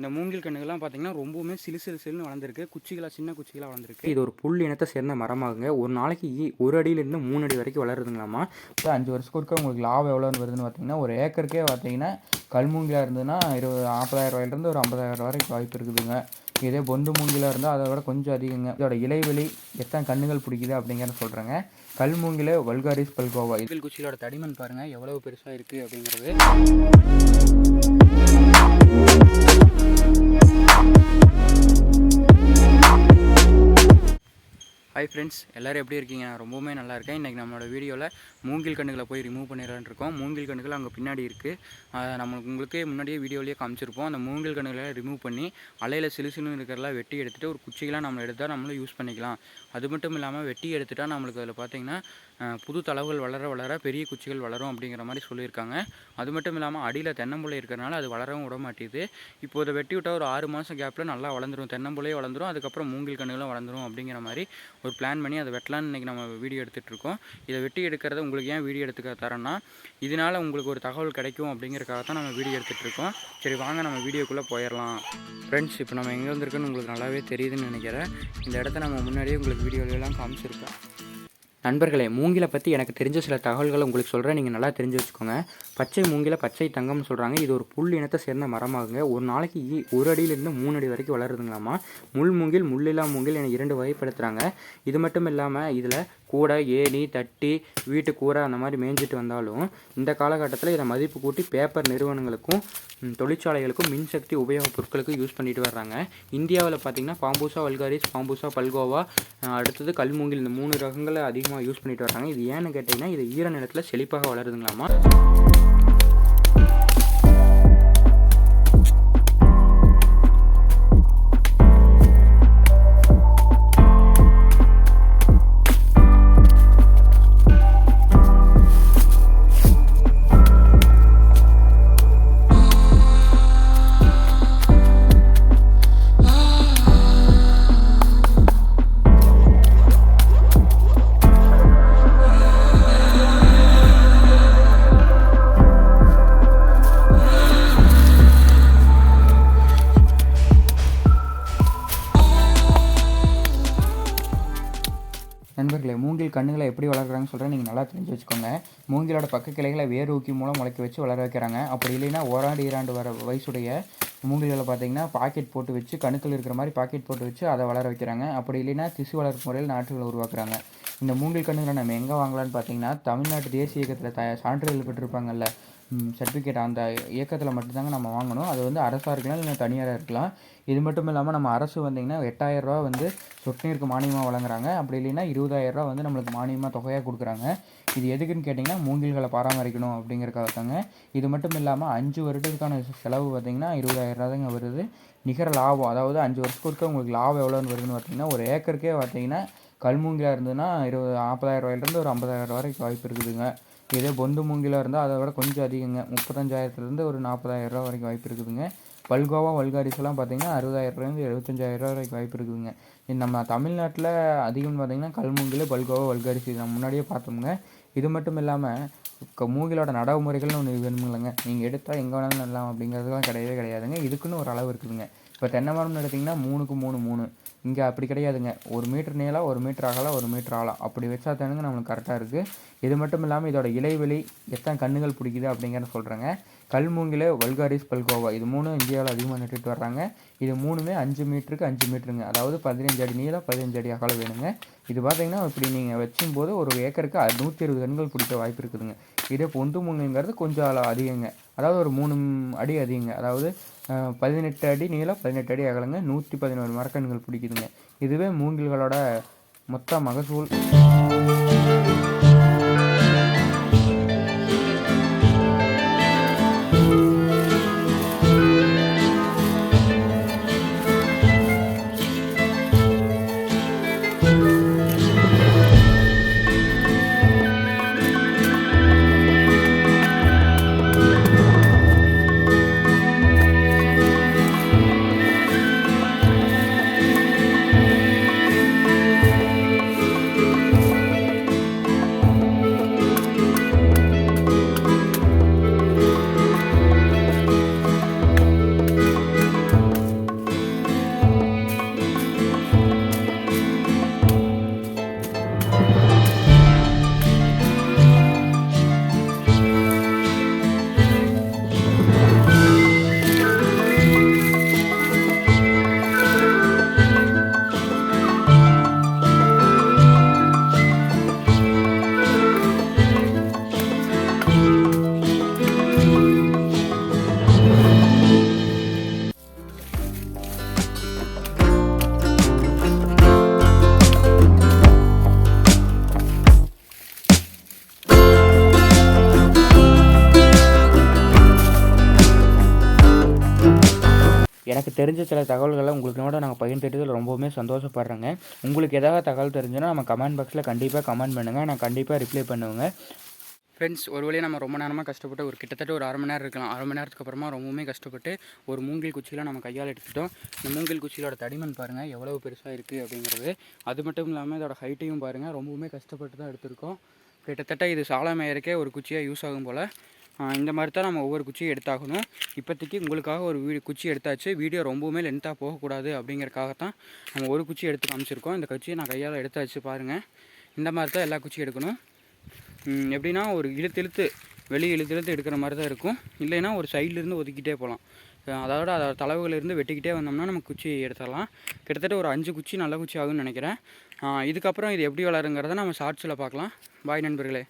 இந்த மூங்கில் கண்ணுகள்லாம் பார்த்தீங்கன்னா ரொம்பவுமே சிலு சிலு சிலுன்னு வளர்ந்துருக்கு. குச்சிகளாக சின்ன குச்சிகளாக வளர்ந்துருக்கு. இது ஒரு புல் இனத்தை சேர்ந்த மரமாகுங்க. ஒரு நாளைக்கு ஈ- ஒரு அடியிலேருந்து மூணு அடி வரைக்கும் வளருதுங்களாமா இப்போ அஞ்சு வருஷத்துக்கு ஒருக்கா உங்களுக்கு லாபம் எவ்வளோன்னு வருதுன்னு பார்த்தீங்கன்னா ஒரு ஏக்கருக்கே பார்த்தீங்கன்னா கல்மூங்கிலாக இருந்ததுன்னா இருபது நாற்பதாயிரம் ரூபாயிலேருந்து ஒரு ஐம்பதாயிரம் ரூபா வரைக்கும் வாய்ப்பு இருக்குதுங்க. இதே பொண்டு மூங்கிலாக இருந்தால் அதை விட கொஞ்சம் அதிகங்க. இதோட இலைவெளி எத்தனை கண்ணுகள் பிடிக்குது அப்படிங்கிறத சொல்கிறேங்க கல்மூங்கில வல்காரிஸ் பல்கோவா. இதில் மூங்கில் தடிமன் பாருங்கள் எவ்வளவு பெருசாக இருக்குது அப்படிங்கிறது. ஹாய் ஃப்ரெண்ட்ஸ் எல்லோரும் எப்படி இருக்கீங்க? நான் ரொம்பவுமே நல்லா இருக்கேன். இன்றைக்கி நம்மளோட வீடியோவில் மூங்கில் கண்ணுகளை போய் ரிமூவ் பண்ணிடலான் இருக்கோம். மூங்கில் கண்ணுகள் அங்கே பின்னாடி இருக்குது நம்மளுக்கு உங்களுக்கு முன்னாடியே வீடியோலேயே காமிச்சிருப்போம். அந்த மூங்கில் கண்ணுகளை ரிமூவ் பண்ணி அலையில் சிலு சிலுன்னு இருக்கிறதெல்லாம் வெட்டி எடுத்துகிட்டு ஒரு குச்சிகளாக நம்ம எடுத்தால் நம்மளும் யூஸ் பண்ணிக்கலாம். அது மட்டும் இல்லாமல் வெட்டி எடுத்துட்டால் நம்மளுக்கு அதில் பார்த்திங்கன்னா புது தளவுகள் வளர வளர பெரிய குச்சிகள் வளரும் அப்படிங்கிற மாதிரி சொல்லியிருக்காங்க. அது மட்டும் இல்லாமல் அடியில் தென்னம்புள்ளை இருக்கிறனால அது வளரவும் விட மாட்டேங்குது இப்போ இதை வெட்டி விட்டால் ஒரு ஆறு மாதம் கேப்பில் நல்லா வளர்ந்துரும். தென்னம்புள்ளையே வளர்ந்துடும் அதுக்கப்புறம் மூங்கில் கண்ணுகளும் வளர்ந்துடும் அப்படிங்கிற மாதிரி ஒரு பிளான் பண்ணி அதை வெட்டலான்னு இன்றைக்கி நம்ம வீடியோ எடுத்துகிட்ருக்கோம் இதை வெட்டி எடுக்கிறத உங்களுக்கு ஏன் வீடியோ எடுத்துக்க தரேன்னா இதனால் உங்களுக்கு ஒரு தகவல் கிடைக்கும் அப்படிங்கிறக்காக தான் நம்ம வீடியோ எடுத்துகிட்டு இருக்கோம். சரி வாங்க நம்ம வீடியோக்குள்ளே போயிடலாம். ஃப்ரெண்ட்ஸ் இப்போ நம்ம எங்கே வந்திருக்குன்னு உங்களுக்கு நல்லாவே தெரியுதுன்னு நினைக்கிறேன். இந்த இடத்த நம்ம முன்னாடியே உங்களுக்கு வீடியோலலாம் காமிச்சிருப்பேன். நண்பர்களே மூங்கிலை பற்றி எனக்கு தெரிஞ்ச சில தகவல்களை உங்களுக்கு சொல்கிறேன் நீங்கள் நல்லா தெரிஞ்சு வச்சுக்கோங்க. பச்சை மூங்கில பச்சை தங்கம்னு சொல்கிறாங்க இது ஒரு புல் இனத்தை சேர்ந்த மரமாகுங்க. ஒரு நாளைக்கு ஈ- ஒரு அடியிலேருந்து மூணு அடி வரைக்கும் வளருதுங்களாமா முள் மூங்கில் முள்ளில்லா மூங்கில் என இரண்டு வகைப்படுத்துகிறாங்க இது மட்டும் இல்லாமல் இதில் கூடை ஏணி தட்டி வீட்டு கூரை அந்த மாதிரி மேய்ஞ்சிட்டு வந்தாலும் இந்த காலகட்டத்தில் இதை மதிப்பு கூட்டி பேப்பர் நிறுவனங்களுக்கும் தொழிற்சாலைகளுக்கும் மின்சக்தி உபயோகப் பொருட்களுக்கும் யூஸ் பண்ணிட்டு வர்றாங்க. இந்தியாவில் பார்த்தீங்கன்னா பாம்பூசா வல்காரிஸ் பாம்பூசா பல்கோவா அடுத்தது கல்மூங்கில் இந்த மூணு ரகங்களை அதிகமாக யூஸ் பண்ணிட்டு வர்றாங்க. இது ஏன்னு கேட்டிங்கன்னா இது ஈர நிலத்தில் செழிப்பாக வளருதுங்களாமா? நண்பர்களே மூங்கில் கண்ணுகளை எப்படி வளர்க்குறாங்கன்னு சொல்கிறேன் நீங்கள் நல்லா தெரிஞ்சு வச்சுக்கோங்க. மூங்கிலோட பக்க கிளைகளை வேர் ஊக்கி மூலம் முளைக்க வச்சு வளர வைக்கிறாங்க. அப்படி இல்லைன்னா ஓராண்டு ஈராண்டு வர வயசுடைய மூங்கில்களை பார்த்தீங்கன்னா பாக்கெட் போட்டு வச்சு கணுக்கள் இருக்கிற மாதிரி பாக்கெட் போட்டு வச்சு அதை வளர வைக்கிறாங்க. அப்படி இல்லைன்னா திசு வளர்ப்பு முறையில் நாற்றுகளை உருவாக்குறாங்க. இந்த மூங்கில் கண்ணுகளை நம்ம எங்கே வாங்கலாம்னு பார்த்தீங்கன்னா தமிழ்நாட்டு தேசிய இயக்கத்தில் த சான்றிதழ் பெற்றிருப்பாங்கல்ல சர்டிஃபிகேட் அந்த இயக்கத்தில் மட்டும்தாங்க நம்ம வாங்கணும். அது வந்து அரசாக இருக்கலாம் இல்லை தனியாராக இருக்கலாம். இது மட்டும் இல்லாமல் நம்ம அரசு வந்திங்கன்னா எட்டாயிரம் ரூபா வந்து சொட்டு நீருக்கு மானியமாக வழங்குறாங்க. அப்படி இல்லைன்னா இருபதாயிரம் ரூபா வந்து நம்மளுக்கு மானியமாக தொகையாக கொடுக்குறாங்க. இது எதுக்குன்னு கேட்டிங்கன்னா மூங்கில்களை பராமரிக்கணும் அப்படிங்கிறக்காக தாங்க இது மட்டும் இல்லாமல் அஞ்சு வருடத்துக்கான செலவு பார்த்தீங்கன்னா இருபதாயிரம் ரூபா தாங்க வருது. நிகர லாபம் அதாவது அஞ்சு வருஷத்துக்கு ஒருக்கா உங்களுக்கு லாபம் எவ்வளோன்னு வருதுன்னு பார்த்தீங்கன்னா ஒரு ஏக்கருக்கே பார்த்தீங்கன்னா கல்மூங்கிலாக இருந்ததுன்னா இருபது நாற்பதாயிரம் ரூபாயிலேருந்து ஒரு ஐம்பதாயிரம் வரைக்கும் வாய்ப்பு இருக்குதுங்க. இதே பொந்து மூங்கிலாக இருந்தால் அதை விட கொஞ்சம் அதிகங்க. முப்பத்தஞ்சாயிரத்துலேருந்து ஒரு நாற்பதாயிரரூவா வரைக்கும் வாய்ப்பு இருக்குதுங்க. பல்கோவா வல்காரிஸ்லாம் பார்த்தீங்கன்னா அறுபதாயிரத்துலேருந்து எழுபத்தஞ்சாயிரம் ரூபா வரைக்கும் வாய்ப்பு இருக்குதுங்க. இது நம்ம தமிழ்நாட்டில் அதிகம்னு பார்த்தீங்கன்னா கல்மூங்கில் பல்கோவா வல்காரிசி இது நம்ம முன்னாடியே பார்த்தோமுங்க. இது மட்டும் இல்லாமல் மூங்கிலோட நடவு முறைகள்னு ஒன்று வேணுமில்லைங்க நீங்கள் எடுத்தால் எங்கே வேணாலும் நடலாம் அப்படிங்கிறதுலாம் கிடையவே கிடையாதுங்க. இதுக்குன்னு ஒரு அளவு இருக்குதுங்க. இப்போ தென்னை மரம்னு எடுத்திங்கன்னா மூணுக்கு மூணு மூணு. இங்கே அப்படி கிடையாதுங்க. ஒரு மீட்டர் நீளம் ஒரு மீட்டர் அகலம் ஒரு மீட்டர் ஆழம் அப்படி வச்சா தானுங்க நம்மளுக்கு கரெக்டாக இருக்குது இது மட்டும் இல்லாமல் இதோட இலைவெளி எத்தனை கண்ணுகள் பிடிக்குது அப்படிங்கிறத சொல்கிறேங்க கல்மூங்கில வல்காரிஸ் பல்கோவா இது மூணும் இந்தியாவில் அதிகமாக நட்டுட்டு வர்றாங்க. இது மூணுமே அஞ்சு மீட்டருக்கு அஞ்சு மீட்டருங்க. அதாவது பதினஞ்சு அடி நீளம் பதினஞ்சு அடி அகலம் வேணுங்க. இது பார்த்தீங்கன்னா இப்படி நீங்கள் வச்சும் போது ஒரு ஏக்கருக்கு நூற்றி இருபது கண்கள் பிடிக்க வாய்ப்பு இருக்குதுங்க. இதே பொந்து மூங்குங்கிறது கொஞ்சம் அதிகங்க. அதாவது ஒரு மூணு அடி அதிகங்க. அதாவது பதினெட்டு அடி நீளம் பதினெட்டு அடி அகலங்க நூற்றி பதினோரு மரக்கன்றுகள் பிடிக்குதுங்க. இதுவே மூங்கில்களோட மொத்த மகசூல். எனக்கு தெரிஞ்ச சில தகவல்களை உங்களுக்கோட நாங்கள் பகிர்ந்துட்டதில் ரொம்பவுமே சந்தோஷப்படுறேங்க. உங்களுக்கு ஏதாவது தகவல் தெரிஞ்சுன்னா நம்ம கமெண்ட் பாக்ஸில் கண்டிப்பாக கமெண்ட் பண்ணுங்கள் நான் கண்டிப்பாக ரிப்ளை பண்ணுவேங்க. ஃப்ரெண்ட்ஸ் ஒரு வழியாக நம்ம ரொம்ப நேரமாக கஷ்டப்பட்டு ஒரு கிட்டத்தட்ட ஒரு அரை மணி நேரம் இருக்கலாம். அரை மணி நேரத்துக்கு அப்புறமா ரொம்பவுமே கஷ்டப்பட்டு ஒரு மூங்கில் குச்சியில் நம்ம கையால் எடுத்துட்டோம். இந்த மூங்கில் குச்சியோட தடிமன் பாருங்கள் எவ்வளவு பெருசாக இருக்குது அப்படிங்கிறது. அது மட்டும் இல்லாமல் இதோட ஹைட்டையும் பாருங்கள் ரொம்பவுமே கஷ்டப்பட்டு தான் எடுத்திருக்கோம். கிட்டத்தட்ட இது சாலை மேயருக்கே ஒரு குச்சியாக யூஸ் ஆகும் போல். இந்த மாதிரி தான் நம்ம ஒவ்வொரு குச்சியும் எடுத்தாகணும். இப்போதைக்கு உங்களுக்காக ஒரு வீடியோ குச்சி எடுத்தாச்சு. வீடியோ ரொம்பவுமே லென்த்தாக போகக்கூடாது அப்படிங்கறக்காகத்தான் நம்ம ஒரு குச்சி எடுத்து காமிச்சிருக்கோம். இந்த குச்சியை நான் கையால் எடுத்தாச்சு பாருங்கள் இந்த மாதிரி தான் எல்லா குச்சியும் எடுக்கணும். எப்படின்னா ஒரு இழுத்து இழுத்து வெளியே இழுத்து இழுத்து எடுக்கிற மாதிரி தான் இருக்கும். இல்லைன்னா ஒரு சைட்லேருந்து ஒதுக்கிட்டே போகலாம். அதோட அதோட தளவுகளிலிருந்து வெட்டிக்கிட்டே வந்தோம்னா நம்ம குச்சி எடுத்துடலாம். கிட்டத்தட்ட ஒரு அஞ்சு குச்சி நல்ல குச்சி ஆகும்னு நினைக்கிறேன். இதுக்கப்புறம் இது எப்படி வளருங்கிறத நம்ம ஷார்ட்ஸில் பார்க்கலாம். பாய் நண்பர்களே.